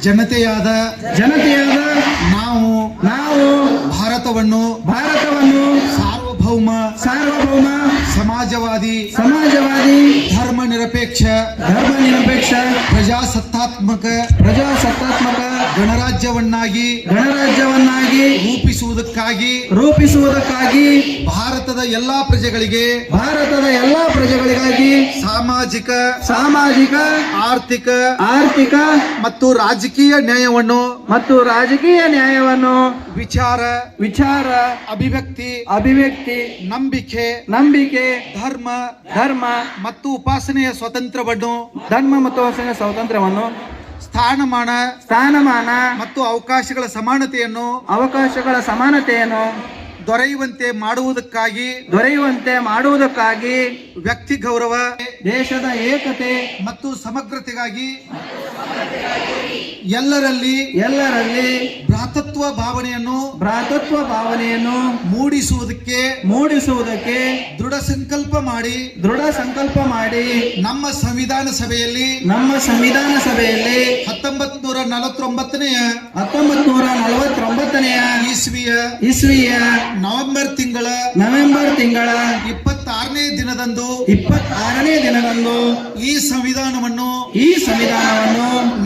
ಜನತೆಯಾದ ಜನತೆಯಾದ ನಾವು ನಾವು ಭಾರತವನ್ನು ಭಾರತವನ್ನು ಸಾರ್ವಭೌಮ ಸಾರ್ವಭೌಮ ಸಮಾಜವಾದಿ ಸಮಾಜವಾದಿ ಧರ್ಮ ನಿರಪೇಕ್ಷ ಧರ್ಮ ನಿರಪೇಕ್ಷ ಪ್ರಜಾಸತ್ತಾತ್ಮಕ ಪ್ರಜಾಸತ್ತಾತ್ಮಕ ಗಣರಾಜ್ಯವನ್ನಾಗಿ ಗಣರಾಜ್ಯವನ್ನಾಗಿ ರೂಪಿಸುವುದಕ್ಕಾಗಿ ರೂಪಿಸುವುದಕ್ಕಾಗಿ ಭಾರತದ ಎಲ್ಲಾ ಪ್ರಜೆಗಳಿಗೆ ಭಾರತದ ಎಲ್ಲಾ ಪ್ರಜೆಗಳಿಗಾಗಿ ಸಾಮಾಜಿಕ ಸಾಮಾಜಿಕ ಆರ್ಥಿಕ ಆರ್ಥಿಕ ಮತ್ತು ರಾಜಕೀಯ ನ್ಯಾಯವನ್ನು ಮತ್ತು ರಾಜಕೀಯ ನ್ಯಾಯವನ್ನು ವಿಚಾರ ವಿಚಾರ ಅಭಿವ್ಯಕ್ತಿ ಅಭಿವ್ಯಕ್ತಿ ನಂಬಿಕೆ ನಂಬಿಕೆ ಧರ್ಮ ಧರ್ಮ ಮತ್ತು ಉಪಾಸನೆಯ ಸ್ವಾತಂತ್ರ್ಯವನ್ನು ಧರ್ಮ ಮತ್ತು ಉಪಾಸನೆಯ ಸ್ವಾತಂತ್ರ್ಯವನ್ನು ಸ್ಥಾನಮಾನ ಸ್ಥಾನಮಾನ ಮತ್ತು ಅವಕಾಶಗಳ ಸಮಾನತೆಯನ್ನು ಅವಕಾಶಗಳ ಸಮಾನತೆಯನ್ನು ದೊರೆಯುವಂತೆ ಮಾಡುವುದಕ್ಕಾಗಿ ದೊರೆಯುವಂತೆ ಮಾಡುವುದಕ್ಕಾಗಿ ವ್ಯಕ್ತಿ ಗೌರವ ದೇಶದ ಏಕತೆ ಮತ್ತು ಸಮಗ್ರತೆಗಾಗಿ ಎಲ್ಲರಲ್ಲಿ ಎಲ್ಲರಲ್ಲಿ ಭ್ರಾತತ್ವ ಭಾವನೆಯನ್ನು ಭ್ರಾತೃತ್ವ ಭಾವನೆಯನ್ನು ಮೂಡಿಸುವುದಕ್ಕೆ ಮೂಡಿಸುವುದಕ್ಕೆ ದೃಢ ಸಂಕಲ್ಪ ಮಾಡಿ ದೃಢ ಸಂಕಲ್ಪ ಮಾಡಿ ನಮ್ಮ ಸಂವಿಧಾನ ಸಭೆಯಲ್ಲಿ ನಮ್ಮ ಸಂವಿಧಾನ ಸಭೆಯಲ್ಲಿ ಹತ್ತೊಂಬತ್ ನೂರ ನಲವತ್ತೊಂಬತ್ತನೆಯ ಹತ್ತೊಂಬತ್ ನೂರ ನಲವತ್ತೊಂಬತ್ತನೆಯ ಇಸ್ವಿಯ ಇಸ್ವಿಯ ನವೆಂಬರ್ ತಿಂಗಳ ನವೆಂಬರ್ ತಿಂಗಳ ಇಪ್ಪತ್ತಾರನೇ ದಿನದಂದು ಇಪ್ಪತ್ತಾರನೇ ದಿನದಂದು ಈ ಸಂವಿಧಾನವನ್ನು ಈ ಸಂವಿಧಾನವನ್ನು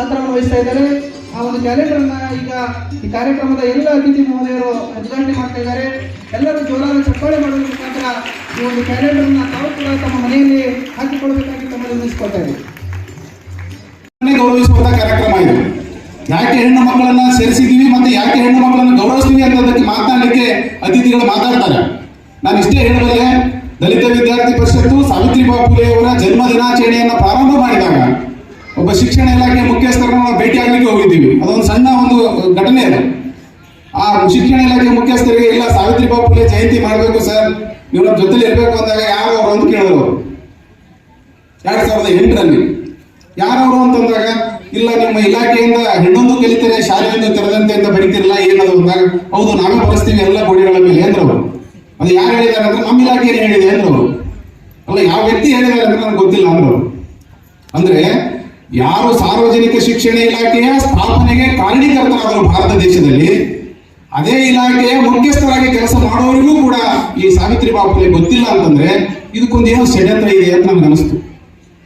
ಪಾತ್ರವನ್ನು ವಹಿಸ್ತಾ ಇದ್ದಾರೆ. ಆ ಒಂದು ಕ್ಯಾಲೆಂಡರ್ ಅನ್ನ ಈಗ ಈ ಕಾರ್ಯಕ್ರಮದ ಎಲ್ಲ ಅತಿಥಿ ಮಹೋದಯರು ಉದ್ಘಾಟನೆ ಮಾಡ್ತಾ ಇದ್ದಾರೆ. ಎಲ್ಲರೂ ಜೋರಾದ ಚಪ್ಪಾಳೆ ಮಾಡುವ ಮುಖಾಂತರ ಈ ಒಂದು ಕ್ಯಾಲೆಂಡರ್ ಅನ್ನ ತಾವು ಕೂಡ ತಮ್ಮ ಮನೆಯಲ್ಲಿ ಹಾಕಿಕೊಳ್ಬೇಕಾಗಿ ತಮ್ಮಲ್ಲಿ ನಿಲ್ಲಿಸ್ಕೊಳ್ತಾ ಇದ್ದೀವಿ. ಗೌರವಿಸುವಂತಹ ಗೌರವಿಸುವಂತ ಕಾರ್ಯಕ್ರಮ ಇದು. ಯಾಕೆ ಹೆಣ್ಣು ಮಕ್ಕಳನ್ನ ಸೇರಿಸಿದೀವಿ ಮತ್ತೆ ಯಾಕೆ ಹೆಣ್ಣು ಮಕ್ಕಳನ್ನ ಗೌರವಿಸ್ತೀವಿ ಅನ್ನೋದಕ್ಕೆ ಮಾತನಾಡಲಿಕ್ಕೆ ಅತಿಥಿಗಳು ಮಾತಾಡ್ತಾರೆ. ನಾನು ಇಷ್ಟೇ ಹೇಳಬಲ್ಲೆ ದಲಿತ ವಿದ್ಯಾರ್ಥಿ ಪರಿಷತ್ತು ಸಾವಿತ್ರಿ ಬಾಪುಲೆಯವರ ಜನ್ಮ ದಿನಾಚರಣೆಯನ್ನ ಪ್ರಾರಂಭ ಮಾಡಿದಾಗ, ಒಬ್ಬ ಶಿಕ್ಷಣ ಇಲಾಖೆ ಭೇಟಿ ಆಗ್ಲಿಕ್ಕೆ ಹೋಗಿದ್ದೀವಿ. ಅದೊಂದು ಸಣ್ಣ ಒಂದು ಘಟನೆ ಅದು. ಆ ಶಿಕ್ಷಣ ಇಲಾಖೆ ಮುಖ್ಯಸ್ಥರಿಗೆ ಇಲ್ಲ, ಸಾವಿತ್ರಿ ಫುಲೆ ಜಯಂತಿ ಮಾಡಬೇಕು ಸರ್ ನಿಮ್ಮ ಜೊತೆಲಿ ಇರಬೇಕು ಅಂದಾಗ ಯಾರು ಅವರು ಅಂತ ಕೇಳಿದ್ರು ಎರಡ್ ಸಾವಿರದ ಎಂಟರಲ್ಲಿ. ಯಾರವರು ಅಂತಂದಾಗ ಇಲ್ಲ, ನಿಮ್ಮ ಇಲಾಖೆಯಿಂದ ಹೆಣ್ಣೊಂದು ಕಲಿತರೆ ಶಾಲೆಯೊಂದು ತೆರೆದಂತೆ ಅಂತ ಬರೀತಿರಲ್ಲ, ಏನದು ಅಂದಾಗ, ಹೌದು, ನಾವೇ ಬರೆಸ್ತೀವಿ ಎಲ್ಲ ಗೋಡೆಗಳ ಮೇಲೆ ಅಂದ್ರೆ ಅವರು. ಅದು ಯಾರು ಹೇಳಿದ್ದಾರೆ ಅಂದ್ರೆ ನಮ್ಮ ಇಲಾಖೆ ಏನು ಹೇಳಿದೆ ಅಂದ್ರೆ ಅವರು. ಅಲ್ಲ, ಯಾವ ವ್ಯಕ್ತಿ ಹೇಳಿದ್ದಾರೆ ಅಂದ್ರೆ ನನಗೆ ಗೊತ್ತಿಲ್ಲ ಅಂದ್ರು ಅಂದ್ರೆ ಯಾರು ಸಾರ್ವಜನಿಕ ಶಿಕ್ಷಣ ಇಲಾಖೆಯ ಸ್ಥಾಪನೆಗೆ ಕಾರಣೀಕರ್ತರಾದರು ಭಾರತ ದೇಶದಲ್ಲಿ, ಅದೇ ಇಲಾಖೆಯ ಮುಖ್ಯಸ್ಥರಾಗಿ ಕೆಲಸ ಮಾಡುವವರಿಗೂ ಕೂಡ ಈ ಸಾವಿತ್ರಿ ಬಾಪುಲೆ ಗೊತ್ತಿಲ್ಲ ಅಂತಂದ್ರೆ ಇದಕ್ಕೊಂದು ಏನೋ ಷಡ್ಯಂತ್ರ ಇದೆ ಅಂತ ನಮ್ಗೆ ಅನಿಸ್ತು.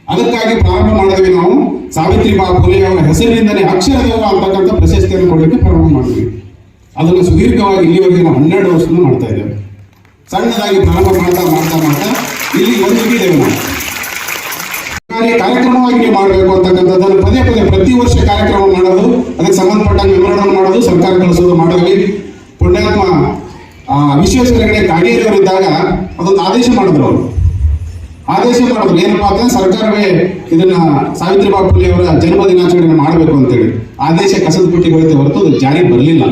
ಅದಕ್ಕಾಗಿ ಪ್ರಾರಂಭ ಮಾಡಿದ್ವಿ ನಾವು ಸಾವಿತ್ರಿ ಬಾಪುಲೆ ಅವರ ಹೆಸರಿನಿಂದಲೇ ಅಕ್ಷರದೇವ ಅಂತಕ್ಕಂಥ ಪ್ರಶಸ್ತಿಯನ್ನು ಕೊಡಲಿಕ್ಕೆ ಪ್ರಾರಂಭ ಮಾಡಿದ್ವಿ. ಅದನ್ನು ಸುದೀರ್ಘವಾಗಿ ಇಲ್ಲಿವರೆಗೆ ನಾವು ಹನ್ನೆರಡು ವರ್ಷದಿಂದ ಮಾಡ್ತಾ ಇದ್ದೇವೆ. ಸಣ್ಣದಾಗಿ ಪ್ರಾರಂಭ ಮಾಡ್ತಾ ಮಾಡ್ತಾ ಮಾಡ್ತಾ ಇಲ್ಲಿ ಒಂದಿದ್ದೇವೆ ನಾವು ಸರ್ಕಾರಿ ಕಾರ್ಯಕ್ರಮವಾಗಿ ಮಾಡಬೇಕು ಅಂತಕ್ಕಂಥದ್ದನ್ನು ಪದೇ ಪದೇ ಪ್ರತಿ ವರ್ಷ ಕಾರ್ಯಕ್ರಮ ಮಾಡೋದು ಅದಕ್ಕೆ ಸಂಬಂಧಪಟ್ಟ ವಿವರಣೆ ಮಾಡೋದು ಸರ್ಕಾರ ಕಳಿಸೋದು ಮಾಡೋದು ಪುಣ್ಯಾತ್ಮ ಆ, ವಿಶ್ವೇಶ್ವರಗಡೆ ಕಾಗೇರಿಯವರಿದ್ದಾಗ ಅದೊಂದು ಆದೇಶ ಮಾಡಿದ್ರು ಅವರು. ಆದೇಶ ಮಾಡಿದ್ರು. ಏನಪ್ಪಾ ಅಂದ್ರೆ ಸರ್ಕಾರವೇ ಇದನ್ನ ಸಾವಿತ್ರಿಬಾಯಿ ಫುಲೆ ಅವರ ಜನ್ಮ ದಿನಾಚರಣೆ ಮಾಡಬೇಕು ಅಂತೇಳಿ. ಆದೇಶ ಕಸದ ಪುಟ್ಟಿಗಳಿಗೆ ಹೊರತು ಜಾರಿ ಬರಲಿಲ್ಲ.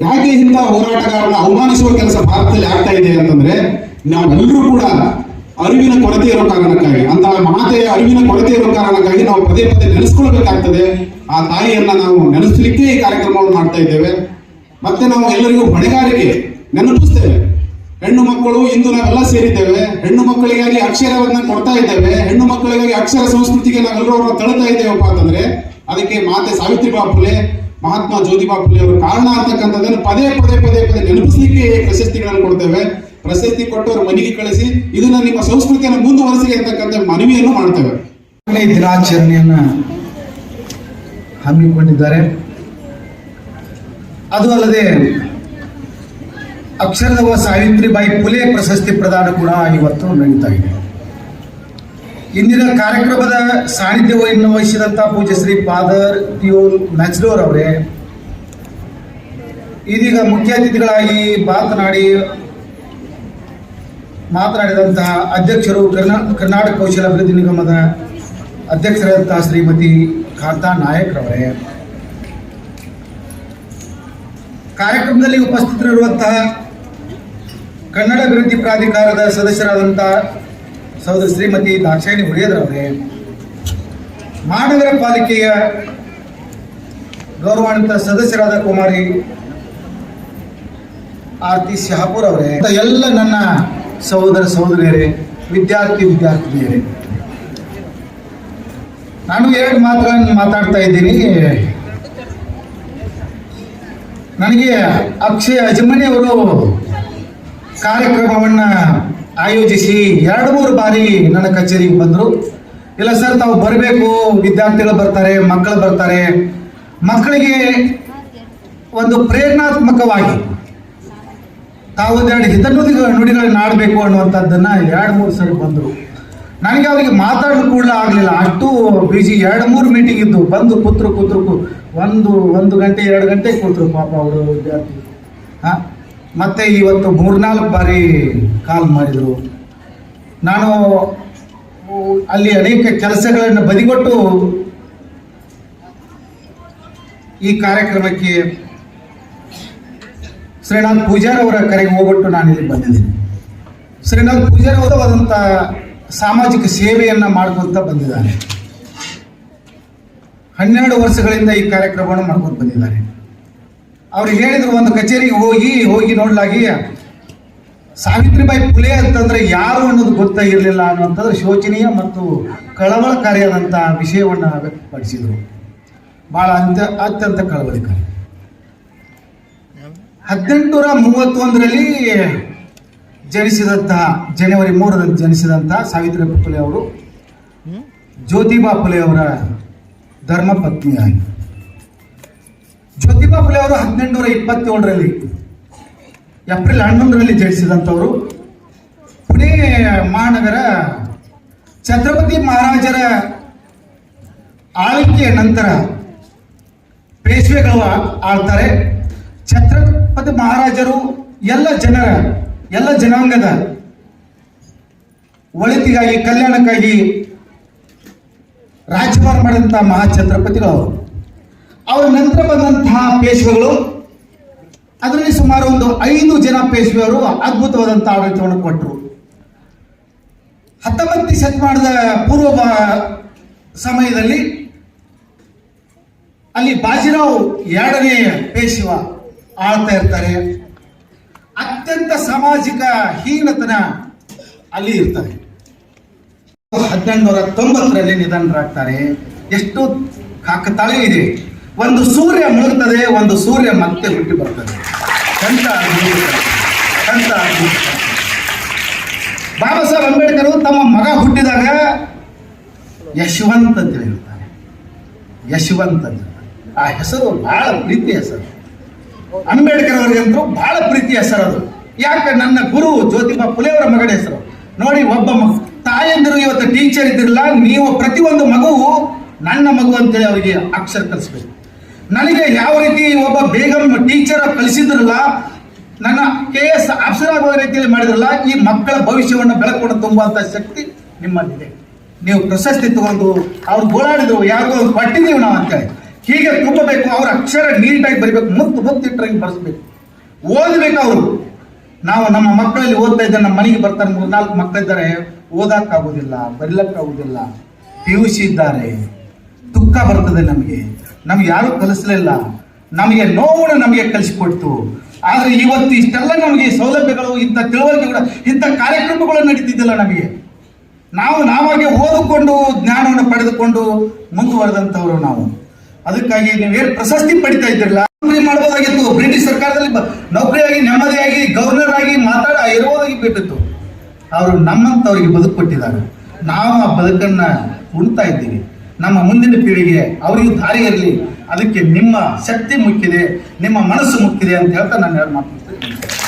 ಯಾಕೆ ಇಂಥ ಹೋರಾಟಗಾರರನ್ನ ಅವಮಾನಿಸುವ ಕೆಲಸ ಭಾರತದಲ್ಲಿ ಆಗ್ತಾ ಇದೆ ಅಂತಂದ್ರೆ ನಾವೆಲ್ಲರೂ ಕೂಡ ಅರಿವಿನ ಕೊರತೆ ಇರೋ ಕಾರಣಕ್ಕಾಗಿ ಅಂತಹ ಅರಿವಿನ ಕೊರತೆ ಇರೋ ಕಾರಣಕ್ಕಾಗಿ ನಾವು ಪದೇ ಪದೇ ನೆನೆಸ್ಕೊಳ್ಬೇಕಾಗ್ತದೆ. ಆ ತಾಯಿಯನ್ನ ನಾವು ನೆನೆಸಲಿಕ್ಕೆ ಈ ಕಾರ್ಯಕ್ರಮವನ್ನು ಮಾಡ್ತಾ ಇದ್ದೇವೆ. ಮತ್ತೆ ನಾವು ಎಲ್ಲರಿಗೂ ಹೊಣೆಗಾರಿಕೆ ನೆನಪಿಸ್ತೇವೆ. ಹೆಣ್ಣು ಮಕ್ಕಳು ಇಂದು ನಾವೆಲ್ಲ ಸೇರಿದ್ದೇವೆ. ಹೆಣ್ಣು ಮಕ್ಕಳಿಗಾಗಿ ಅಕ್ಷರವನ್ನ ಕೊಡ್ತಾ ಇದ್ದೇವೆ. ಹೆಣ್ಣು ಮಕ್ಕಳಿಗಾಗಿ ಅಕ್ಷರ ಸಂಸ್ಕೃತಿಗೆ ನಾವೆಲ್ಲರೂ ಅವ್ರನ್ನ ತಳ್ತಾ ಇದ್ದೇವಪ್ಪ ಅಂತಂದ್ರೆ ಅದಕ್ಕೆ ಮಾತೆ ಸಾವಿತ್ರಿಬಾ ಫುಲೆ, ಮಹಾತ್ಮ ಜ್ಯೋತಿಬಾ ಫುಲೆ ಅವರು ಕಾರಣ ಅಂತಕ್ಕಂಥದ್ದನ್ನು ಪದೇ ಪದೇ ಪದೇ ಪದೇ ನೆನಪಿಸಲಿಕ್ಕೆ ಪ್ರಶಸ್ತಿಗಳನ್ನು ಕೊಡ್ತೇವೆ. ಪ್ರಶಸ್ತಿ ಕೊಟ್ಟವರು ಮನೆಗೆ ಕಳಿಸಿ, ಇದನ್ನ ನಿಮ್ಮ ಸಂಸ್ಕೃತಿಯನ್ನು ಮುಂದುವರಿಸಿ ಅಂತಕ್ಕಂಥ ಮನವಿಯನ್ನು ಮಾಡ್ತೇವೆ. ದಿನಾಚರಣೆಯನ್ನ ಹಮ್ಮಿಕೊಂಡಿದ್ದಾರೆ. ಅದು ಅಲ್ಲದೆ ಅಕ್ಷರದವ ಸಾವಿತ್ರಿಬಾಯಿ ಫುಲೆ ಪ್ರಶಸ್ತಿ ಪ್ರದಾನ ಕೂಡ ಇವತ್ತು ನಡೀತಾ ಇದೆ. ಇಂದಿನ ಕಾರ್ಯಕ್ರಮದ ಸಾನ್ನಿಧ್ಯವನ್ನು ವಹಿಸಿದಂಥ ಪೂಜ್ಯ ಶ್ರೀ ಫಾದರ್ ಪಿಯೋಲ್ ನಜ್ರೋರ್ ಅವರೇ, ಇದೀಗ ಮುಖ್ಯ ಅತಿಥಿಗಳಾಗಿ ಮಾತನಾಡಿ ಮಾತನಾಡಿದಂತಹ ಅಧ್ಯಕ್ಷರು ಕರ್ನಾ, ಕರ್ನಾಟಕ ಕೌಶಲ ಅಭಿವೃದ್ಧಿ ನಿಗಮದ ಅಧ್ಯಕ್ಷರಾದಂತಹ ಶ್ರೀಮತಿ ಕಾಂತಾ ನಾಯಕ್ರವರೇ. ಕಾರ್ಯಕ್ರಮದಲ್ಲಿ ಉಪಸ್ಥಿತರಿರುವಂತಹ ಕನ್ನಡ ಅಭಿವೃದ್ಧಿ ಪ್ರಾಧಿಕಾರದ ಸದಸ್ಯರಾದಂತಹ ಸಹೋದರ ಶ್ರೀಮತಿ ದಾಕ್ಷಾಯಣಿ ಹುಡಿಯದ್ರವರೇ ಮಹಾನಗರ ಪಾಲಿಕೆಯ ಗೌರವಾನ್ವಿತ ಸದಸ್ಯರಾದ ಕುಮಾರಿ ಆರ್ತಿ ಶಹಾಪುರ್ ಅವರೇ ಎಲ್ಲ ನನ್ನ ಸಹೋದರ ಸಹೋದರಿಯರೇ, ವಿದ್ಯಾರ್ಥಿ ವಿದ್ಯಾರ್ಥಿನಿಯರೇ. ನಾನು ಎರಡು ಮಾತುಗಳನ್ನು ಮಾತಾಡ್ತಾ ಇದ್ದೀನಿ. ನನಗೆ ಅಕ್ಷಯ ಅಜಮನಿ ಅವರು ಕಾರ್ಯಕ್ರಮವನ್ನು ಆಯೋಜಿಸಿ ಎರಡು ಮೂರು ಬಾರಿ ನನ್ನ ಕಚೇರಿಗೆ ಬಂದರು. ಇಲ್ಲ ಸರ್, ತಾವು ಬರಬೇಕು, ವಿದ್ಯಾರ್ಥಿಗಳು ಬರ್ತಾರೆ, ಮಕ್ಕಳು ಬರ್ತಾರೆ. ಮಕ್ಕಳಿಗೆ ಒಂದು ಪ್ರೇರಣಾತ್ಮಕವಾಗಿ ತಾವು ಒಂದೆರಡು ಹಿತನುಡಿಗಳ ನುಡಿಗಳನ್ನ ಆಡಬೇಕು ಅನ್ನುವಂಥದ್ದನ್ನು ಎರಡು ಮೂರು ಸರಿ ಬಂದರು. ನನಗೆ ಅವರಿಗೆ ಮಾತಾಡಲು ಕೂಡ ಆಗಲಿಲ್ಲ. ಅಷ್ಟು ಬಿಜಿ ಎರಡು ಮೂರು ಮೀಟಿಂಗ್ ಇದ್ದು ಬಂದು ಕೂತ್ರು ಕೂತ್ರು ಒಂದು ಒಂದು ಗಂಟೆ, ಎರಡು ಗಂಟೆ ಕೂತ್ರು ಪಾಪ ಅವರು ವಿದ್ಯಾರ್ಥಿ ಹಾಂ? ಮತ್ತೆ ಇವತ್ತು ಮೂರ್ನಾಲ್ಕು ಬಾರಿ ಕಾಲ್ ಮಾಡಿದರು. ನಾನು ಅಲ್ಲಿ ಅನೇಕ ಕೆಲಸಗಳನ್ನು ಬದಿಗೊಟ್ಟು ಈ ಕಾರ್ಯಕ್ರಮಕ್ಕೆ ಶ್ರೀನಾಥ್ ಪೂಜಾರ್ ಅವರ ಕರೆಗೆ ಹೋಗ್ಬಿಟ್ಟು ನಾನು ಇಲ್ಲಿ ಬಂದಿದ್ದೀನಿ. ಶ್ರೀನಾಥ್ ಪೂಜಾರ್ ಅವರವಾದಂಥ ಸಾಮಾಜಿಕ ಸೇವೆಯನ್ನು ಮಾಡ್ಕೊಂತ ಬಂದಿದ್ದಾರೆ. ಹನ್ನೆರಡು ವರ್ಷಗಳಿಂದ ಈ ಕಾರ್ಯಕ್ರಮವನ್ನು ಮಾಡ್ಕೊಂಡು ಬಂದಿದ್ದಾರೆ. ಅವ್ರು ಹೇಳಿದ್ರು, ಒಂದು ಕಚೇರಿಗೆ ಹೋಗಿ ಹೋಗಿ ನೋಡ್ಲಾಗಿ, ಸಾವಿತ್ರಿಬಾಯಿ ಪುಲೆ ಅಂತಂದ್ರೆ ಯಾರು ಅನ್ನೋದು ಗೊತ್ತಾಗಿರಲಿಲ್ಲ ಅನ್ನುವಂಥದ್ದು ಶೋಚನೀಯ ಮತ್ತು ಕಳವಳಕಾರಿಯಾದಂಥ ವಿಷಯವನ್ನು ವ್ಯಕ್ತಪಡಿಸಿದರು. ಭಾಳ ಅಂತ್ಯ ಅತ್ಯಂತ ಕಳವಳಿಕಾರಿ. ಹದಿನೆಂಟುನೂರ ಮೂವತ್ತೊಂದರಲ್ಲಿ ಜನಿಸಿದಂತಹ, ಜನವರಿ ಮೂರರಂದು ಜನಿಸಿದಂತಹ ಸಾವಿತ್ರಿ ಫುಲೆ ಅವರು ಜ್ಯೋತಿಬಾ ಫುಲೆ ಅವರ ಧರ್ಮಪತ್ನಿಯಾಗಿ. ಜ್ಯೋತಿಬಾ ಫುಲೆ ಅವರು ಹದಿನೆಂಟುನೂರ ಇಪ್ಪತ್ತೇಳರಲ್ಲಿ ಏಪ್ರಿಲ್ ಹನ್ನೊಂದರಲ್ಲಿ ಜನಿಸಿದಂಥವರು ಪುಣೆ ಮಹಾನಗರ ಛತ್ರಪತಿ ಮಹಾರಾಜರ ಆಳ್ವಿಕೆಯ ನಂತರ ಪೇಶ್ವೆಗಳು ಆಳ್ತಾರೆ. ಆಳ್ತಾರೆ ಛತ್ರಪತಿ ಮಹಾರಾಜರು ಎಲ್ಲ ಜನರ, ಎಲ್ಲ ಜನಾಂಗದ ಒಳಿತಿಗಾಗಿ, ಕಲ್ಯಾಣಕ್ಕಾಗಿ ರಾಜ್ಯಭಾರ ಮಾಡಿದಂತಹ ಮಹಾ ಛತ್ರಪತಿಗಳು ಅವರು. ಅವರ ನಂತರ ಬಂದಂತಹ ಪೇಶ್ವೆಗಳು, ಅದರಲ್ಲಿ ಸುಮಾರು ಒಂದು ಐದು ಜನ ಪೇಶ್ವೆಯವರು ಅದ್ಭುತವಾದಂಥ ಆಡಳಿತವನ್ನು ಕೊಟ್ಟರು. ಹತ್ತೊಂಬತ್ತು ಶತಮಾನದ ಪೂರ್ವ ಸಮಯದಲ್ಲಿ ಅಲ್ಲಿ ಬಾಜಿರಾವ್ ಎರಡನೇ ಪೇಶ್ವ ಆಳ್ತಾ ಇರ್ತಾರೆ. ಅತ್ಯಂತ ಸಾಮಾಜಿಕ ಹೀನತನ ಅಲ್ಲಿ ಇರ್ತಾರೆ ಹದಿನೆಂಟುನೂರ ತೊಂಬತ್ತರಲ್ಲಿ ನಿಧನರಾಗ್ತಾರೆ. ಎಷ್ಟು ಕಾಕತಾಳೆ ಇದೆ. ಒಂದು ಸೂರ್ಯ ಮುಳುಗ್ತದೆ, ಒಂದು ಸೂರ್ಯ ಮತ್ತೆ ಹುಟ್ಟಿ ಬರ್ತದೆ. ಬಾಬಾ ಸಾಹೇಬ್ ಅಂಬೇಡ್ಕರ್ ತಮ್ಮ ಮಗ ಹುಟ್ಟಿದಾಗ ಯಶವಂತ್ ಅಂತ ಹೇಳ್ತಾರೆ. ಯಶವಂತ್ ಅಂತ ಆ ಹೆಸರು ಬಹಳ ಪ್ರೀತಿ ಹೆಸರು. ಅಂಬೇಡ್ಕರ್ ಅವರಿಗಂತೂ ಬಹಳ ಪ್ರೀತಿ ಹೆಸರು ಅದು. ಯಾಕೆ ನನ್ನ ಗುರು ಜ್ಯೋತಿಬಾ ಪುಲೆಯವರ ಮಗನ ಹೆಸರು? ನೋಡಿ ಒಬ್ಬ ತಾಯಂದಿರು ಇವತ್ತು ಟೀಚರ್ ಇದ್ದಿರಲ್ಲ, ನೀವು ಪ್ರತಿಯೊಂದು ಮಗು ನನ್ನ ಮಗು ಅಂತೇಳಿ ಅವರಿಗೆ ಅಕ್ಷರ ಕಲಿಸ್ಬೇಕು. ನನಗೆ ಯಾವ ರೀತಿ ಒಬ್ಬ ಬೇಗಂ ಟೀಚರ್ ಕಲಿಸಿದ್ರಲ್ಲ, ನನ್ನ ಕೆ ಎಸ್ ಆಫೀಸರ್ ಆಗುವ ರೀತಿಯಲ್ಲಿ ಮಾಡಿದ್ರಲ್ಲ, ಈ ಮಕ್ಕಳ ಭವಿಷ್ಯವನ್ನು ಬೆಳಕೊಂಡು ತುಂಬುವಂತ ಶಕ್ತಿ ನಿಮ್ಮಲ್ಲಿದೆ. ನೀವು ಪ್ರಶಸ್ತಿ ತಗೊಂಡು ಅವ್ರು ಗೋಳಾಡಿದ್ರು, ಯಾರಿಗೋ ಒಂದು ಕೊಟ್ಟಿದ್ದೀವಿ ನಾವು ಅಂತೇಳಿ. ಹೀಗೆ ತುಂಬಬೇಕು ಅವ್ರ ಅಕ್ಷರ ನೀಟಾಗಿ ಬರಿಬೇಕು, ಮುತ್ತು ಮುತ್ತಿಟ್ಟಾಗಿ ಬರೆಸ್ಬೇಕು. ಓದಬೇಕು ಅವರು. ನಾವು ನಮ್ಮ ಮಕ್ಕಳಲ್ಲಿ ಓದ್ತಾ ಇದ್ದಾರೆ ನಮ್ಮ ಮನೆಗೆ ಬರ್ತಾರೆ ಮೂರ್ನಾಲ್ಕು ಮಕ್ಕಳಿದ್ದಾರೆ ಓದಕ್ಕಾಗೋದಿಲ್ಲ, ಬರೀಲಕ್ಕಾಗೋದಿಲ್ಲ. ಪಿ ಯು ಸಿ ಇದ್ದಾರೆ. ದುಃಖ ಬರ್ತದೆ ನಮಗೆ. ನಮ್ಗೆ ಯಾರು ಕಲಿಸ್ಲಿಲ್ಲ. ನಮಗೆ ನೋವನ್ನು ನಮಗೆ ಕಲಿಸಿಕೊಡ್ತು. ಆದರೆ ಇವತ್ತು ಇಷ್ಟೆಲ್ಲ ನಮಗೆ ಸೌಲಭ್ಯಗಳು, ಇಂಥ ಕೂಡ ಇಂಥ ಕಾರ್ಯಕ್ರಮಗಳು ನಡೀತಿದ್ದಿಲ್ಲ ನಮಗೆ. ನಾವು ನಾವಾಗೆ ಓದಿಕೊಂಡು, ಜ್ಞಾನವನ್ನು ಪಡೆದುಕೊಂಡು ಮುಂದುವರೆದಂಥವರು ನಾವು. ಅದಕ್ಕಾಗಿ ನೀವೇನು ಪ್ರಶಸ್ತಿ ಪಡಿತಾ ಇದ್ದಿರಲ್ಲ, ನೌಕರಿ ಮಾಡಬಹುದಾಗಿತ್ತು ಬ್ರಿಟಿಷ್ ಸರ್ಕಾರದಲ್ಲಿ ನೌಕರಿಯಾಗಿ, ನೆಮ್ಮದಿಯಾಗಿ ಗವರ್ನರ್ ಆಗಿ ಮಾತಾಡ ಇರುವುದಾಗಿ ಬಿಟ್ಟಿತ್ತು. ಅವರು ನಮ್ಮಂಥವ್ರಿಗೆ ಬದುಕು ಕೊಟ್ಟಿದ್ದಾರೆ ನಾವು ಆ ಬದುಕನ್ನ ಉಣ್ತಾ ಇದ್ದೀವಿ. ನಮ್ಮ ಮುಂದಿನ ಪೀಳಿಗೆ ಅವರಿಗೂ ದಾರಿ ಇರಲಿ. ಅದಕ್ಕೆ ನಿಮ್ಮ ಶಕ್ತಿ ಮುಖ್ಯದೆ ನಿಮ್ಮ ಮನಸ್ಸು ಮುಖ್ಯದೆ ಅಂತ ಹೇಳ್ತಾ ನಾನು ಹೇಳಿ ಮಾತು ಮುಗಿಸ್ತೇನೆ.